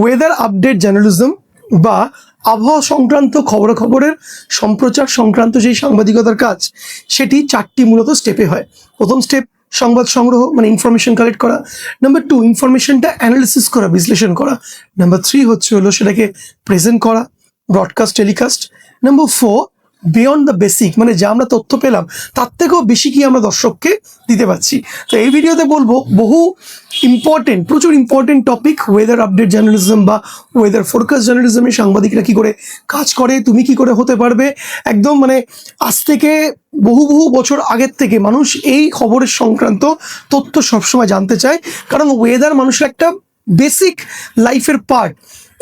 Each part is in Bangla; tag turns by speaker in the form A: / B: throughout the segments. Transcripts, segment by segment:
A: ওয়েদার আপডেট জার্নালিজম বা আবহাওয়া সংক্রান্ত খবরাখবরের সম্প্রচার সংক্রান্ত যেই সাংবাদিকতার কাজ, সেটি চারটি মূলত স্টেপে হয়। প্রথম স্টেপ সংবাদ সংগ্রহ মানে ইনফরমেশন কালেক্ট করা। নাম্বার টু ইনফরমেশনটা অ্যানালিসিস করা, বিশ্লেষণ করা। নাম্বার থ্রি হচ্ছে হলো সেটাকে প্রেজেন্ট করা broadcast telecast number four beyond the basic মানে যা আমরা তথ্য পেলাম, তার থেকেও বেশি কি আমরা দর্শককে দিতে পারছি। তো এই ভিডিওতে বলব, বহু ইম্পর্টেন্ট প্রচুর important topic weather update journalism বা ওয়েদার ফোরকাস্ট জার্নালিজমের সাংবাদিকরা কি করে কাজ করে, তুমি কি করে হতে পারবে। একদম মানে আজ থেকে বহু বহু বছর আগের থেকে মানুষ এই খবরের সংক্রান্ত তথ্য সবসময় জানতে চায়। কারণ ওয়েদার মানুষের একটা বেসিক লাইফের পার্ট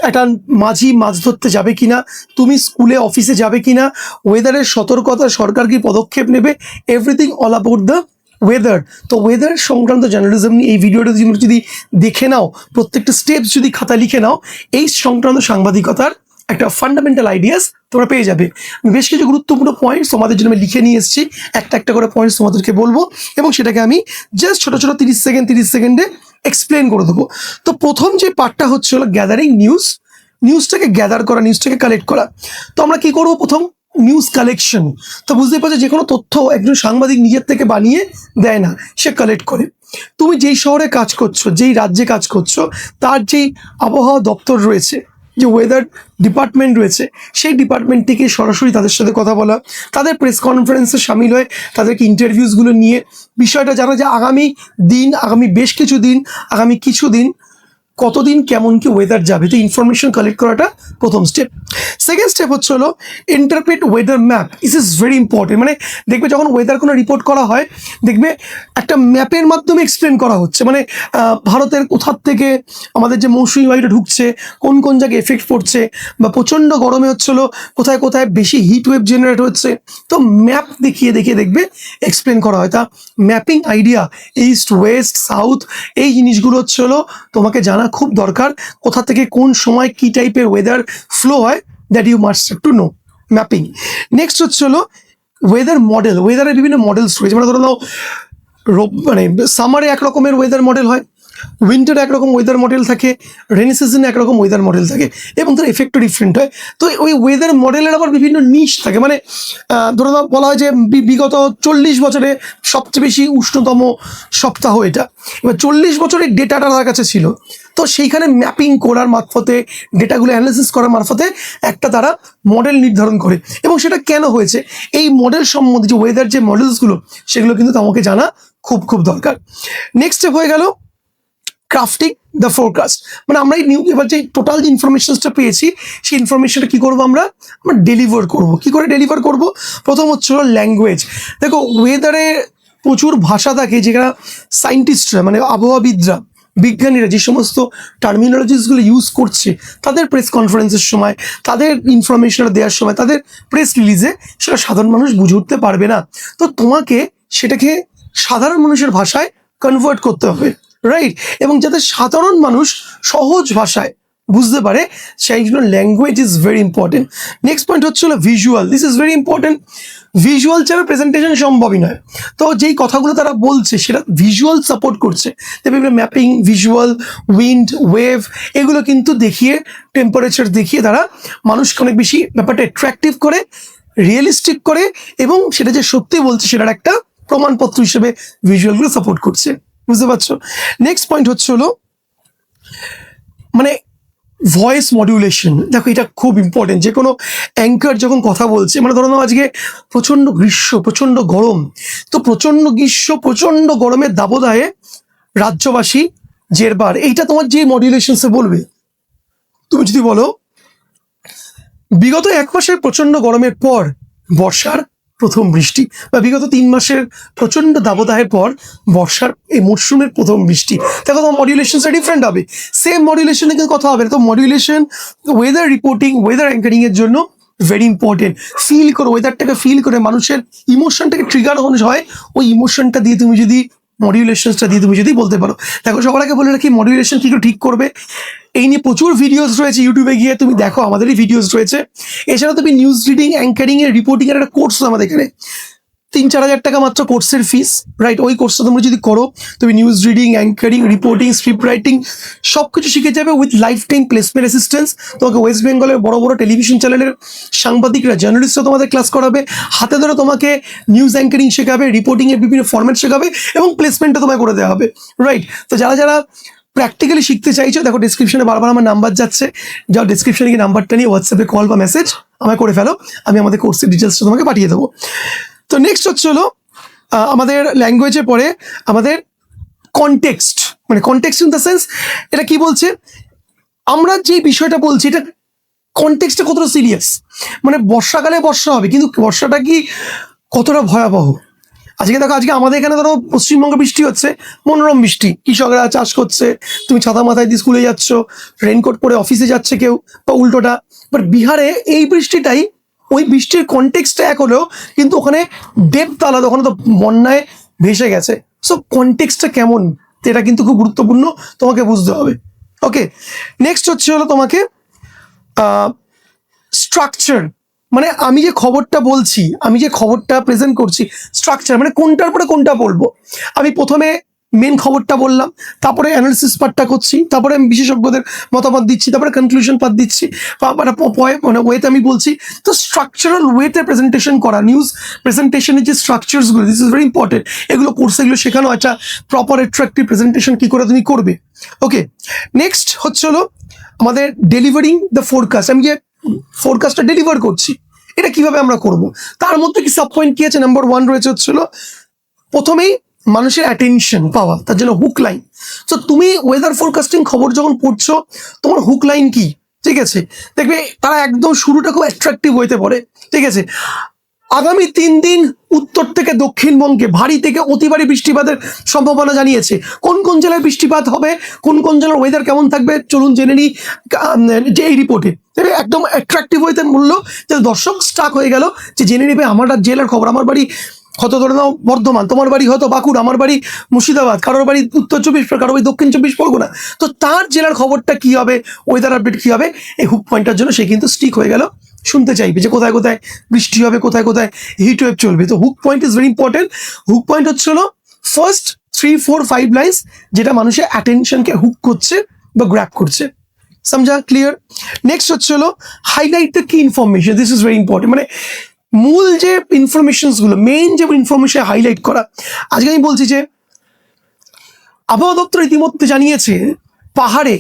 A: একটা মাঝি মাছ ধরতে যাবে কিনা, তুমি স্কুলে অফিসে যাবে কিনা ওয়েদারের সতর্কতা সরকার কি পদক্ষেপ নেবে everything all about the weather তো ওয়েদার সংক্রান্ত জার্নালিজম নিয়ে এই ভিডিওটা যদি দেখে নাও, প্রত্যেকটা স্টেপস যদি খাতা লিখে নাও, এই সংক্রান্ত সাংবাদিকতার একটা ফান্ডামেন্টাল আইডিয়াস তোমরা পেয়ে যাবে। বেশ কিছু গুরুত্বপূর্ণ পয়েন্টস তোমাদের জন্য আমি লিখে নিয়ে এসেছি। একটা একটা করে পয়েন্টস তোমাদেরকে বলব এবং সেটাকে আমি জাস্ট ছোটো ছোটো তিরিশ সেকেন্ড তিরিশ সেকেন্ডে এক্সপ্লেন করে দেবো। তো প্রথম যে পার্টটা হচ্ছে হলো গ্যাদারিং নিউজ নিউজটাকে গ্যাদার করা নিউজটাকে কালেক্ট করা। তো আমরা কি করব প্রথম? নিউজ কালেকশন তো বুঝতেই পারছ যে কোনো তথ্য একজন সাংবাদিক নিজের থেকে বানিয়ে দেয় না, সে কালেক্ট করে। তুমি যেই শহরে কাজ করছ, যেই রাজ্যে কাজ করছ, তার যেই আবহাওয়া দপ্তর রয়েছে যে ওয়েদার ডিপার্টমেন্ট রয়েছে, সেই ডিপার্টমেন্ট থেকে সরাসরি তাদের সাথে কথা বলা, তাদের প্রেস কনফারেন্সে সামিল হয়ে তাদেরকে ইন্টারভিউসগুলো নিয়ে বিষয়টা জানা যে আগামী দিন, আগামী বেশ কিছু দিন, আগামী কিছু দিন কতদিন কেমন কি ওয়েদার যাবে? তো ইনফরমেশন কালেক্ট করাটা প্রথম স্টেপ সেকেন্ড স্টেপ হচ্ছে হলো interpret weather map is is very important মানে দেখবে যখন ওয়েদার কোনো রিপোর্ট করা হয়, দেখবে একটা ম্যাপের মাধ্যমে এক্সপ্লেন করা হচ্ছে। মানে ভারতের কোথার থেকে আমাদের যে মৌসুমি বায়ুটা ঢুকছে, কোন কোন জায়গায় এফেক্ট পড়ছে, বা প্রচণ্ড গরমে হচ্ছে হলো কোথায় কোথায় বেশি হিট ওয়েভ জেনারেট হচ্ছে। তো ম্যাপ দেখিয়ে দেখিয়ে দেখবে এক্সপ্লেন করা হয়। তা mapping idea east west south এই জিনিসগুলো হচ্ছে হলো তোমাকে জানা খুব দরকার কোথা থেকে কোন সময় কি টাইপের ওয়েদার ফ্লো হয় that you must to know mapping next হচ্ছে হলো ওয়েদার মডেল ওয়েদারের বিভিন্ন মডেলস রয়েছে। মানে ধরো মানে সামারে এক রকমের ওয়েদার মডেল হয় উইন্টারে একরকম ওয়েদার মডেল থাকে রেনি সিজনে একরকম ওয়েদার মডেল থাকে এবং তার এফেক্টও ডিফারেন্ট হয়। তো ওই ওয়েদার মডেলের আবার বিভিন্ন নিশ থাকে। মানে ধরো নাও বলা হয় যে বিগত চল্লিশ বছরে সবচেয়ে বেশি উষ্ণতম সপ্তাহ এটা। এবার চল্লিশ বছরের ডেটাটা তার কাছে ছিল। তো সেইখানে ম্যাপিং করার মারফতে ডেটাগুলো অ্যানালিসিস করার মারফতে একটা তারা মডেল নির্ধারণ করে। এবং সেটা কেন হয়েছে? এই মডেল সম্বন্ধে যে ওয়েদার যে মডেলসগুলো সেগুলো কিন্তু তোমাকে জানা খুব খুব দরকার। নেক্সট স্টেপ হয়ে গেল ক্রাফটিং দ্য ফোরকাস্ট মানে আমরা এই নিউ এবার যে টোটাল যে ইনফরমেশনসটা পেয়েছি, সেই ইনফরমেশনটা কী করব আমরা? আমরা ডেলিভার করব। কি করে ডেলিভার করব? প্রথম হচ্ছে হলো ল্যাঙ্গুয়েজ দেখো ওয়েদারে প্রচুর ভাষা থাকে যেখানে সায়েন্টিস্টরা মানে আবহাওয়াবিদরা, বিজ্ঞানীরা যে সমস্ত টার্মিনোলজিসগুলো ইউজ করছে, তাদের প্রেস কনফারেন্সের সময়, তাদের ইনফরমেশনটা দেওয়ার সময়, তাদের প্রেস রিলিজে সেটা সাধারণ মানুষ বুঝে উঠতে পারবে না। তো তোমাকে সেটাকে সাধারণ মানুষের ভাষায় কনভার্ট করতে হবে। রাইট এবং যাতে সাধারণ মানুষ সহজ ভাষায় বুঝতে পারে সেই জন্য language is very important next point হচ্ছে হলো visual this is very important visual ছাড়া প্রেজেন্টেশন সম্ভবই নয়। তো যেই কথাগুলো তারা বলছে, সেটা ভিজুয়াল সাপোর্ট করছে। বিভিন্ন ম্যাপিং ভিজুয়াল উইন্ড ওয়েভ এগুলো কিন্তু দেখিয়ে টেম্পারেচার দেখিয়ে তারা মানুষকে অনেক বেশি ব্যাপারটা অ্যাট্রাকটিভ করে রিয়েলিস্টিক করে, এবং সেটা যে সত্যি বলছে, সেটার একটা প্রমাণপত্র হিসেবে ভিজুয়ালগুলো সাপোর্ট করছে। বুঝতে পারছ? নেক্সট পয়েন্ট হচ্ছে হলো মানে ভয়েস মডিউলেশন দেখো, এটা খুব ইম্পর্টেন্ট যে কোনো অ্যাঙ্কার যখন কথা বলছে মানে ধরো আজকে প্রচণ্ড গ্রীষ্ম, প্রচণ্ড গরম, তো প্রচণ্ড গ্রীষ্ম, প্রচণ্ড গরমের দাবদাহে রাজ্যবাসী জেরবার। এইটা তোমার যে মডিউলেশনসে বলবে, তুমি যদি বলো, বিগত এক মাসের প্রচণ্ড গরমের পর বর্ষার প্রথম বৃষ্টি বা বিগত তিন মাসের প্রচণ্ড দাবদাহের পর বর্ষার এই মরশুমের প্রথম বৃষ্টি। দেখো তোমার মডিউলেশনসটা ডিফারেন্ট হবে। সেম মডিউলেশনে কিন্তু কথা হবে তো মডিউলেশন ওয়েদার রিপোর্টিং ওয়েদার অ্যাঙ্কারিংয়ের জন্য ভেরি ইম্পর্টেন্ট ফিল করে ওয়েদারটাকে ফিল করে মানুষের ইমোশনটাকে ট্রিগার হয়। ওই ইমোশনটা দিয়ে তুমি যদি মডিউলেশনসটা দিয়ে তুমি যদি বলতে পারো। দেখো, সবার আগে বলে রাখি মডিউলেশন কী করে ঠিক করবে? এই নিয়ে প্রচুর ভিডিওস রয়েছে ইউটিউবে গিয়ে, তুমি দেখো আমাদেরই ভিডিওস রয়েছে। এছাড়া তুমি নিউজ রিডিং অ্যাঙ্কারিং এর রিপোর্টিং এর একটা কোর্স আমাদের এখানে। তিন চার হাজার টাকা মাত্র কোর্সের ফিস রাইট ওই কোর্সটা তোমরা যদি করো, তুমি news reading anchoring reporting script writing সব কিছু শিখে যাবে with life time placement assistance তোমাকে ওয়েস্ট বেঙ্গলের বড় বড় টেলিভিশন চ্যানেলের সাংবাদিকরা জার্নালিস্টরা তোমাদের ক্লাস করাবে। হাতে ধরে তোমাকে নিউজ অ্যাঙ্কারিং শেখাবে রিপোর্টিংয়ের বিভিন্ন ফর্ম্যাট শেখাবে এবং প্লেসমেন্টটা তোমায় করে দেওয়া হবে রাইট তো যারা যারা প্র্যাকটিক্যালি শিখতে চাইছো, দেখো ডিসক্রিপশনে বারবার আমার নাম্বার যাচ্ছে। যাও ডিসক্রিপশনে গিয়ে নাম্বারটা নিয়ে হোয়াটসঅ্যাপে কল বা মেসেজ আমায় করে ফেলো। আমি আমাদের কোর্সের ডিটেলসটা তোমাকে পাঠিয়ে দেবো। তো নেক্সট হচ্ছে হলো আমাদের ল্যাঙ্গুয়েজে পড়ে আমাদের কনটেক্সট মানে কনটেক্সট ইন দ্য সেন্স এটা কি বলছে? আমরা যে বিষয়টা বলছি, এটা কনটেক্সটটা কতটা সিরিয়াস মানে বর্ষাকালে বর্ষা হবে, কিন্তু বর্ষাটা কি কতটা ভয়াবহ? আজকে দেখো, আজকে আমাদের এখানে ধরো পশ্চিমবঙ্গে বৃষ্টি হচ্ছে, মনোরম বৃষ্টি। কৃষকরা চাষ করছে, তুমি ছাতা মাথায় দিয়ে স্কুলে যাচ্ছ রেনকোট পরে অফিসে যাচ্ছে কেউ, বা উল্টোটা। বাট বিহারে এই বৃষ্টিটাই ওই বৃষ্টির কনটেক্সটটা এক হলেও কিন্তু ওখানে ডেপথ আলাদা ওখানে তো বন্যায় ভেসে গেছে। সো কনটেক্সটটা কেমন? এটা কিন্তু খুব গুরুত্বপূর্ণ, তোমাকে বুঝতে হবে। ওকে নেক্সট হচ্ছে হলো তোমাকে স্ট্রাকচার মানে আমি যে খবরটা বলছি, আমি যে খবরটা প্রেজেন্ট করছি স্ট্রাকচার মানে কোনটার পরে কোনটা বলব? আমি প্রথমে মেন খবরটা বললাম, তারপরে অ্যানালিসিস পার্টটা করছি, তারপরে আমি বিশেষজ্ঞদের মতামত দিচ্ছি, তারপরে কনক্লুশন পার্ট দিচ্ছি। মানে পয়ে- মানে ওয়েতে আমি বলছি, তো স্ট্রাকচারাল ওয়েতে প্রেজেন্টেশন করা নিউজ প্রেজেন্টেশনের যে স্ট্রাকচারসগুলো দিস ইজ ভেরি ইম্পর্টেন্ট এগুলো কোর্সে এগুলো শেখানো একটা প্রপার অ্যাট্রাক্টিভ প্রেজেন্টেশন কী করে তুমি করবে। ওকে নেক্সট হচ্ছে হলো আমাদের ডেলিভারিং দ্য ফোরকাস্ট আমি যে ফোরকাস্টটা ডেলিভার করছি, এটা কীভাবে আমরা করব? তার মধ্যে কি সাব পয়েন্ট কি আছে? নাম্বার ওয়ান রয়েছে হচ্ছিল প্রথমেই মানুষের অ্যাটেনশন পাওয়া তার জন্য হুক লাইন তো তুমি ওয়েদার ফোরকাস্টিং খবর যখন পড়ছো, তোমার হুক লাইন কি? ঠিক আছে? দেখবে তারা একদম শুরুটা খুব অ্যাট্রাকটিভ হইতে পারে। ঠিক আছে? আগামী তিন দিন উত্তর থেকে দক্ষিণবঙ্গে ভারী থেকে অতি ভারী বৃষ্টিপাতের সম্ভাবনা জানিয়েছে। কোন কোন জেলায় বৃষ্টিপাত হবে? কোন কোন জেলার ওয়েদার কেমন থাকবে? চলুন জেনে নিই যে এই রিপোর্টে একদম অ্যাট্রাকটিভ হইতে মূল্য, যে দর্শক স্টাক হয়ে গেল, যে জেনে নেবে আমার জেলার খবর। আমার বাড়ি হয়তো ধরে নাও বর্ধমান তোমার বাড়ি হয়তো বাঁকুড়া আমার বাড়ি মুর্শিদাবাদ কারোর বাড়ি উত্তর চব্বিশ পরগনা, কারোর বাড়ি দক্ষিণ চব্বিশ পরগনা। তো তার জেলার খবরটা কি হবে ওয়েদার আপডেট কি হবে এই হুক পয়েন্টটার জন্য সে কিন্তু স্টিক হয়ে গেল। শুনতে চাইবে যে কোথায় কোথায় বৃষ্টি হবে কোথায় কোথায় হিট ওয়েভ চলবে। তো hook point is very important hook point হচ্ছে হলো first three four five lines যেটা মানুষের অ্যাটেনশনকে হুক করছে বা গ্র্যাপ করছে। সমঝা ক্লিয়ার নেক্সট হচ্ছে হলো হাইলাইট দ্য কি information this is very important মানে মূল যে ইনফরমেশনসগুলো মেইন যে ইনফরমেশন হাইলাইট করা, আজকে আমি বলছি যে, আবহাওয়া দপ্তর ইতিমধ্যে জানিয়েছে, পাহাড়ে,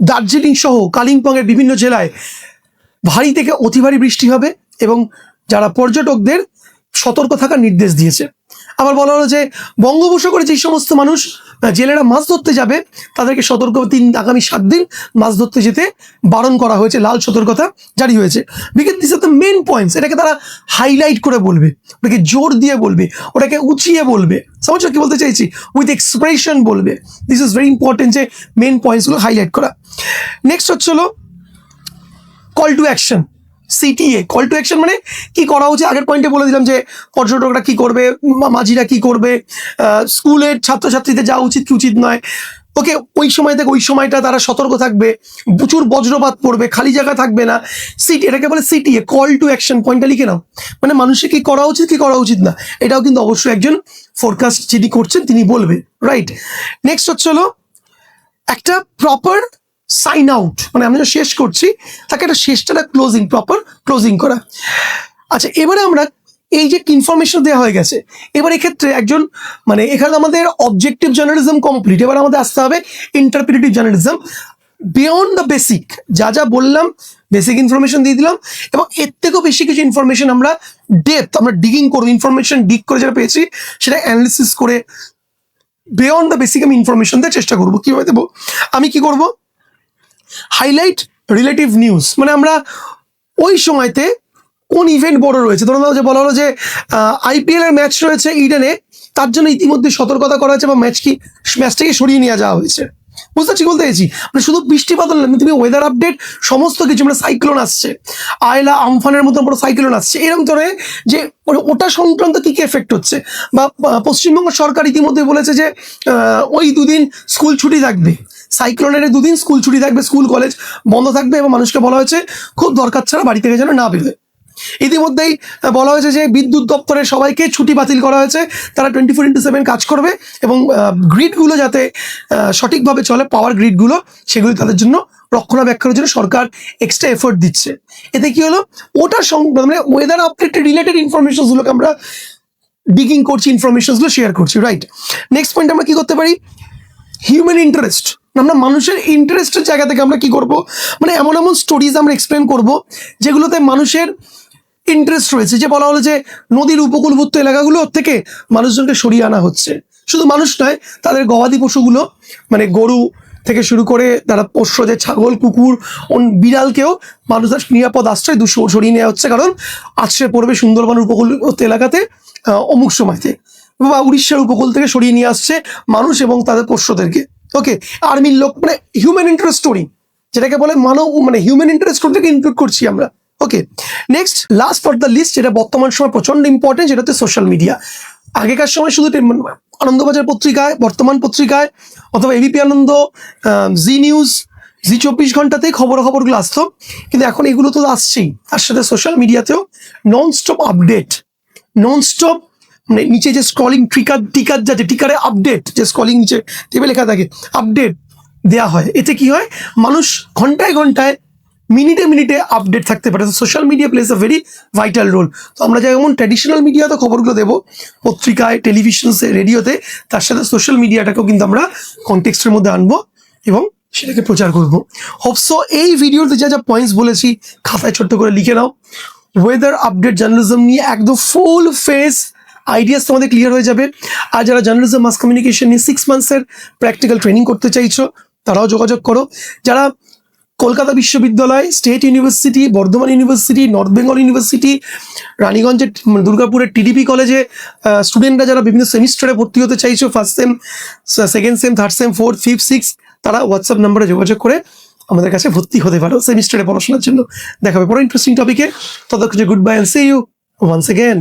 A: দার্জিলিং সহ কালিম্পংয়ের বিভিন্ন জেলায় ভারী থেকে অতি ভারী বৃষ্টি হবে এবং যারা পর্যটকদের সতর্ক থাকার নির্দেশ দিয়েছে। আবার বলা হলো যে বঙ্গোপসাগরে যে সমস্ত মানুষ জেলেরা মাছ ধরতে যাবে, তাদেরকে সতর্ক তিন, আগামী সাত দিন মাছ ধরতে যেতে বারণ করা হয়েছে, লাল সতর্কতা জারি হয়েছে। Because this are the main points এটাকে তারা হাইলাইট করে বলবে, ওটাকে জোর দিয়ে বলবে, ওটাকে উঁচিয়ে বলবে। সমস্যা কি বলতে চাইছি? উইথ এক্সপ্রেশন বলবে। দিস ইজ ভেরি ইম্পর্টেন্ট যে মেন পয়েন্টসগুলো হাইলাইট করা। নেক্সট হচ্ছে হলো call to action CTA call to action মানে কি করা উচিত? আগের পয়েন্টে বলে দিলাম যে পর্যটকরা কি করবে মাঝিরা কি করবে স্কুলের ছাত্রছাত্রীদের যাওয়া উচিত কি উচিত নয়? ওকে ওই সময় থেকে ওই সময়টা তারা সতর্ক থাকবে, প্রচুর বজ্রপাত পড়বে, খালি জায়গা থাকবে না। সিটি এটাকে বলে সিটিএ কল টু অ্যাকশন পয়েন্টটা লিখে নাও। মানে মানুষের কি করা উচিত, কি করা উচিত না? এটাও কিন্তু অবশ্যই একজন ফোরকাস্ট যিনি করছেন, তিনি বলবে রাইট নেক্সট হচ্ছে হলো একটা প্রপার সাইন আউট মানে আমরা শেষ করছি। তাকে একটা শেষটা ক্লোজিং প্রপার ক্লোজিং করা। আচ্ছা এবারে আমরা এই যে ইনফরমেশন দেওয়া হয়ে গেছে, এবার এক্ষেত্রে একজন মানে এখানে আমাদের অবজেক্টিভ জার্নালিজম কমপ্লিট এবার আমাদের আসতে হবে interpretative journalism beyond the basic যা যা বললাম বেসিক ইনফরমেশন দিয়ে দিলাম, এবং এর থেকেও বেশি কিছু ইনফরমেশন আমরা ডেপথ আমরা ডিগিং করব। ইনফরমেশন ডিগ করে যেটা পেয়েছি, সেটা অ্যানালিসিস করে বিয়ন্ড দ্য বেসিক আমি ইনফরমেশন দেওয়ার চেষ্টা করব। কীভাবে দেবো? আমি কি করব? হাইলাইট রিলেটিভ নিউজ মানে আমরা ওই সময়তে কোন ইভেন্ট বড় রয়েছে? ধরুন যে বলা হলো যে আইপিএল এর ম্যাচ রয়েছে ইডেনে, তার জন্য ইতিমধ্যে সতর্কতা করা হয়েছে বা ম্যাচ কি ম্যাচটাকে সরিয়ে নিয়ে যাওয়া হয়েছে। বুঝতে পারছি, বলতে চাইছি মানে শুধু বৃষ্টিপাত না তুমি ওয়েদার আপডেট সমস্ত কিছু মানে সাইক্লোন আসছে। আয়লা আমফানের মতো বড় সাইক্লোন আসছে। এরকম ধরে যে ও- ওটা সংক্রান্ত কি কি এফেক্ট হচ্ছে? বা পশ্চিমবঙ্গ সরকার ইতিমধ্যে বলেছে যে ওই দুদিন স্কুল ছুটি থাকবে। সাইক্লোনের দুদিন স্কুল ছুটি থাকবে, স্কুল, কলেজ বন্ধ থাকবে এবং মানুষকে বলা হয়েছে খুব দরকার ছাড়া বাড়ি থেকে যেন না বেরোয়। ইতিমধ্যেই বলা হয়েছে যে বিদ্যুৎ দপ্তরের সবাইকে ছুটি বাতিল করা হয়েছে। তারা টোয়েন্টি ফোর ইন্টু সেভেন কাজ করবে এবং গ্রিডগুলো যাতে সঠিকভাবে চলে পাওয়ার গ্রিডগুলো সেগুলি তাদের জন্য রক্ষণাবেক্ষণের জন্য সরকার এক্সট্রা এফোর্ট দিচ্ছে। এতে কি হলো? ওটার মানে ওয়েদার আপডেট রিলেটেড ইনফরমেশনগুলোকে আমরা ডিগিং করছি ইনফরমেশনসগুলো শেয়ার করছি রাইট নেক্সট পয়েন্ট আমরা কি করতে পারি? হিউম্যান ইন্টারেস্ট আমরা মানুষের ইন্টারেস্টের জায়গা থেকে আমরা কি করব? মানে এমন এমন স্টোরিজ আমরা এক্সপ্লেন করব, যেগুলোতে মানুষের ইন্টারেস্ট রয়েছে। যে বলা হলো যে নদীর উপকূলবর্তী এলাকাগুলো থেকে মানুষজনকে সরিয়ে আনা হচ্ছে। শুধু মানুষ নয়, তাদের গবাদি পশুগুলো মানে গরু থেকে শুরু করে তারা পোষ্য, যে ছাগল, কুকুর বিড়ালকেও মানুষের নিরাপদ আশ্রয় দুশো সরিয়ে নেওয়া হচ্ছে। কারণ আশ্রয় পড়বে সুন্দরবন উপকূলবর্তী এলাকাতে অমুক সময়তে। বা উড়িষ্যার উপকূল থেকে সরিয়ে নিয়ে আসছে মানুষ এবং তাদের পোষ্যদেরকে। ওকে আর্মির লোক মানে হিউম্যান ইন্টারেস্ট স্টোরি যেটাকে বলে মানব মানে হিউম্যান ইন্টারেস্ট স্টোরিটাকে ইনক্লুড করছি আমরা। Okay next last for the list যেটা বর্তমান সময় প্রচণ্ড ইম্পর্টেন্ট সেটা হচ্ছে সোশ্যাল মিডিয়া আগেকার সময় শুধু আনন্দবাজার পত্রিকায়, বর্তমান পত্রিকায়, অথবা এবিপি আনন্দ জি নিউজ জি চব্বিশ ঘন্টাতেই খবর খবরগুলো আসতো। কিন্তু এখন এগুলো তো আসছেই। তার সাথে সোশ্যাল মিডিয়াতেও non stop update non stop মানে নিচে যে স্ক্রলিং ট্রিকার টিকার যাতে টিকারে আপডেট যে স্ক্রলিং নিচে টেবিল লেখা থাকে আপডেট দেয়া হয়। এতে কি হয়? মানুষ ঘন্টায় ঘন্টায়, মিনিটে মিনিটে আপডেট থাকতে পারে। Social media plays a very vital role তো আমরা যেমন ট্র্যাডিশনাল মিডিয়াতে খবরগুলো দেবো, পত্রিকায় টেলিভিশনসে রেডিওতে তার সাথে সোশ্যাল মিডিয়াটাকেও কিন্তু আমরা কনটেক্সটের মধ্যে আনব এবং সেটাকে প্রচার করব। হোপসো এই ভিডিওতে যা যা পয়েন্টস বলেছি, খাতায় ছোট্ট করে লিখে নাও। ওয়েদার আপডেট জার্নালিজম নিয়ে একদম ফুল ফেস আইডিয়াস তোমাদের ক্লিয়ার হয়ে যাবে। আর যারা জার্নালিজম মাস কমিউনিকেশন নিয়ে সিক্স মান্থসের প্র্যাকটিক্যাল ট্রেনিং করতে চাইছো, তারাও যোগাযোগ করো। যারা কলকাতা বিশ্ববিদ্যালয় state university Bardhaman university north Bengal university রানীগঞ্জের মানে দুর্গাপুরের টিডিপি কলেজে স্টুডেন্টরা যারা বিভিন্ন সেমিস্টারে ভর্তি হতে চাইছো first sem second sem third sem fourth fifth six তারা হোয়াটসঅ্যাপ নাম্বারে যোগাযোগ করে আমাদের কাছে ভর্তি হতে পারো সেমিস্টারে পড়াশোনার জন্য। দেখাবে পরে ইন্টারেস্টিং টপিকে ততক্ষণ good bye and see you once again